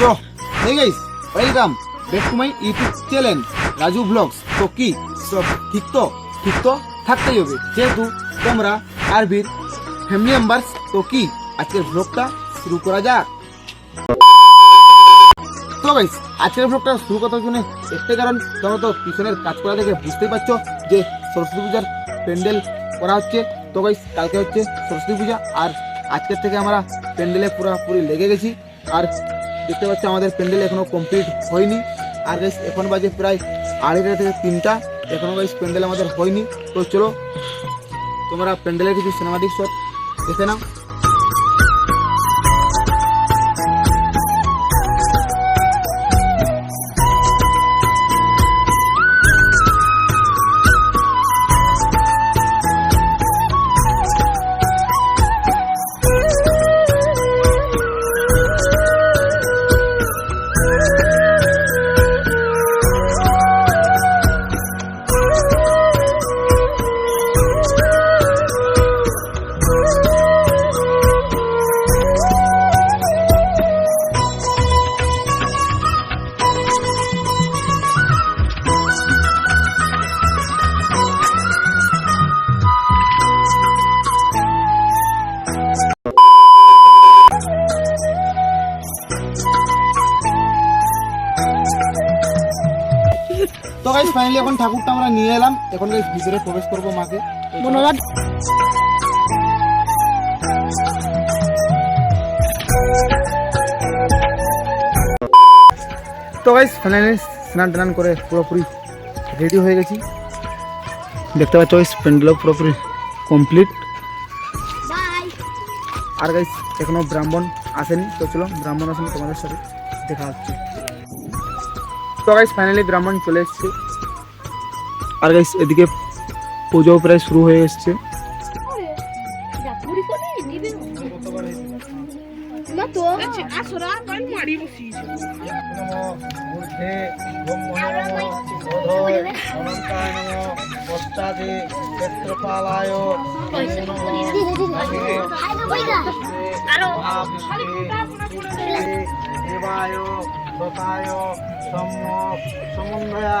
So hey guys welcome back to my YouTube channel Raju vlogs তো কি? সব ঠিক তো? ঠিক তো? থাকতেই হবে। যেহেতু তোমরা আরবির ফ্যামিলি মেম্বার্স তো কি? আজকের ব্লগটা শুরু করা যাক। তো গাইস আজকের ব্লগটা শুরু করার জন্য একটাই কারণ, তোমরা তো পিছনের কাজ করা দেখে বুঝতেই পারছ যে সরস্বতী পূজার প্যান্ডেল করা হচ্ছে। তো গাইস কালকে হচ্ছে সরস্বতী পূজা, আর আজকের থেকে আমরা প্যান্ডেলে পুরোপুরি লেগে গেছি। আর দেখতে পাচ্ছি আমাদের প্যান্ডেল এখনও কমপ্লিট হয়নি। আর গাইস এখন বাজে প্রায় আড়াইটা থেকে তিনটা। এখনও গাইস প্যান্ডেল আমাদের হয়নি। তো চলো, তোমরা প্যান্ডেলের কিছু সিনেমাটিক শট দেখে নাও। ফাইনালি এখন ঠাকুরটা আমরা নিয়ে এলাম। এখন ভিতরে প্রবেশ করব মাকে। বনরাজ তো গাইস ফাইনালি স্নান টান করে পুরোপুরি রেডি হয়ে গেছি। দেখতে পাচ্ছ গাইস প্যান্ডেলও পুরোপুরি কমপ্লিট আর গাইস এখনও ব্রাহ্মণ আসেনি। তো চলো ব্রাহ্মণ আসেনি তোমাদের সাথে দেখা হচ্ছে। তো গাইস ফাইনালি ব্রাহ্মণ চলে এসছে। আর গাইস এদিকে পুজো প্রায় শুরু হয়ে এসছে। সমন্বয়া।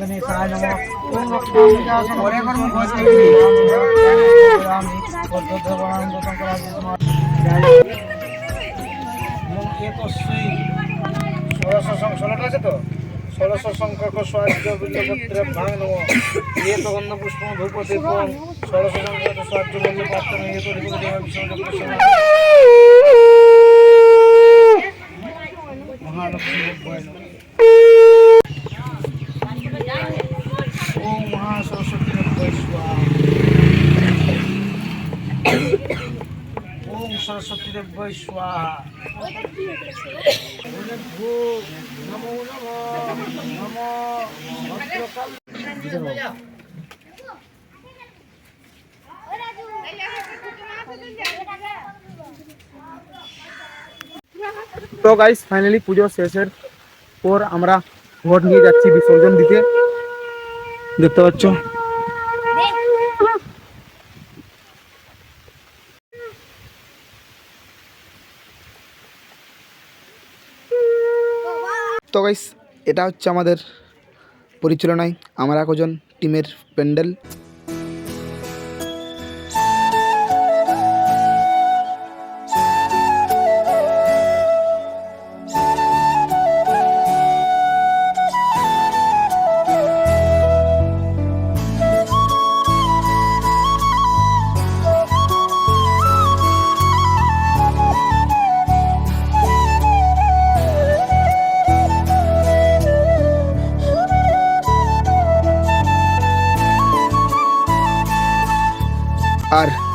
ora. Madagit siya. ষোলোটা আছে তো ষোলশ সংখ্যক স্বাস্থ্য বিল্লপত্রে ভাঙ নম ইয়ে তো গন্ধ পুষ্প ধূপ দীপ ষোলশ সংখ্যক স্বাস্থ্য বল্ল পাত্র ইয়ে তো ঋতু মহালক্ষ্মী ওম সরস্বতী দেব স্বাহা নমো নমো নমো ভদ্রকাল তো গাইস ফাইনালি পুজো শেষের পর আমরা ঘট নিয়ে যাচ্ছি বিসর্জন দিতে দেখতে পাচ্ছ তো গাইস এটা হচ্ছে আমাদের পরিচালনায় আমরা একজন টিমের প্যান্ডেল।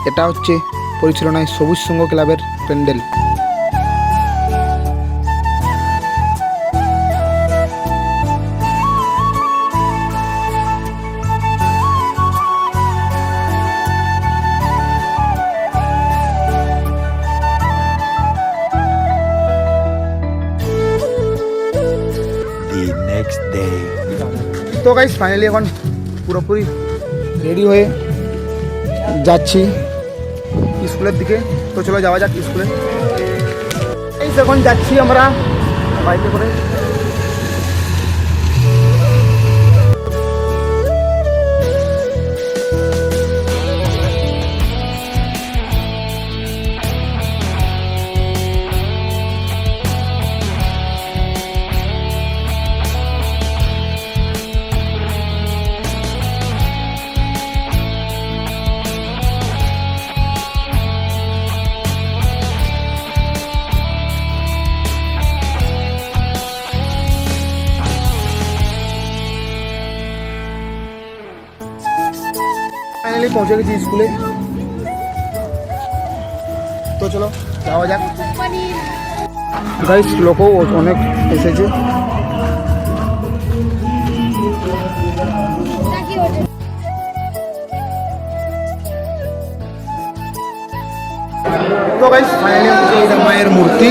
এটা হচ্ছে পরিচালনায় সবুজ সংঘ ক্লাবের প্যান্ডেল the next day. তো গাইস ফাইনালি এখন পুরোপুরি রেডি হয়ে যাচ্ছি স্কুলের দিকে। তো চলো যাওয়া যাক স্কুলে। এই যখন যাচ্ছি আমরা। বাইকে করে। ফাইনালি পৌঁছে গেছি স্কুলে। তো চলো, যাওয়া যাক। গাইস লোকও অনেক এসেছে। তো গাইস মায়ের মূর্তি।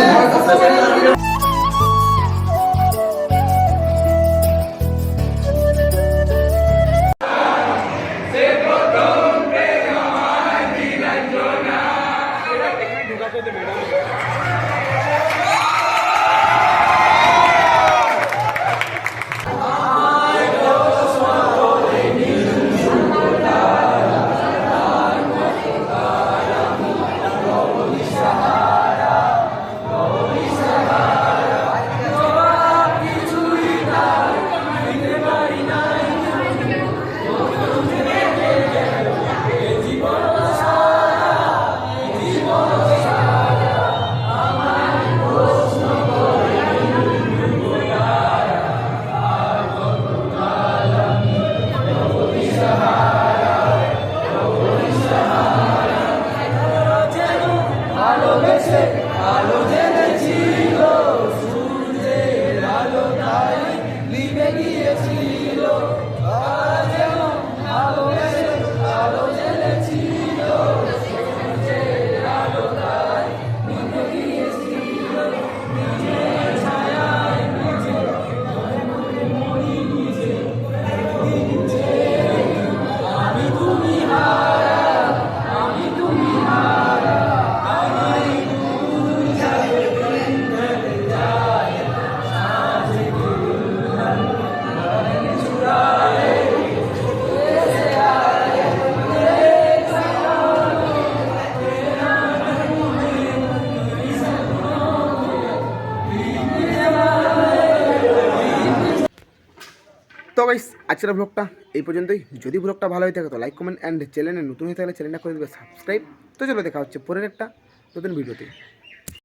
গাইস আজকের ব্লগটা এই পর্যন্তই। যদি ব্লগটা ভালো হয়ে থাকে তো লাইক কমেন্ট অ্যান্ড চ্যানেলে নতুন হয়ে থাকলে চ্যানেলটা করে দেবে সাবস্ক্রাইব তো চলো দেখা হচ্ছে পরের একটা নতুন ভিডিওতে